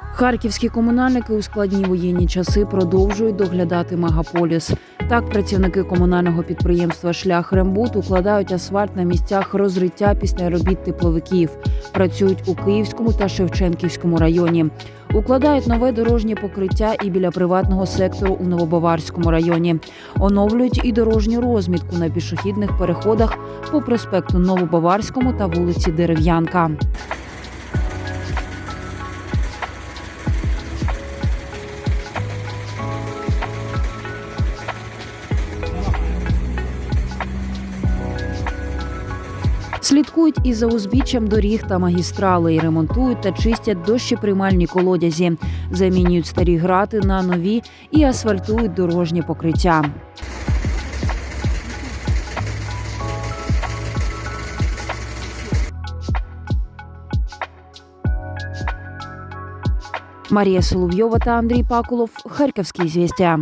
Харківські комунальники у складні воєнні часи продовжують доглядати мегаполіс. Так, працівники комунального підприємства Шлях Рембут укладають асфальт на місцях розриття після робіт тепловиків. Працюють у Київському та Шевченківському районі. Укладають нове дорожнє покриття і біля приватного сектору у Новобаварському районі. Оновлюють і дорожню розмітку на пішохідних переходах по проспекту Новобаварському та вулиці Дерев'янка. Слідкують і за узбіччям доріг та магістрали магістралей, ремонтують та чистять дощеприймальні колодязі, замінюють старі грати на нові і асфальтують дорожні покриття. Марія Соловйова та Андрій Пакулов Харківські звістя.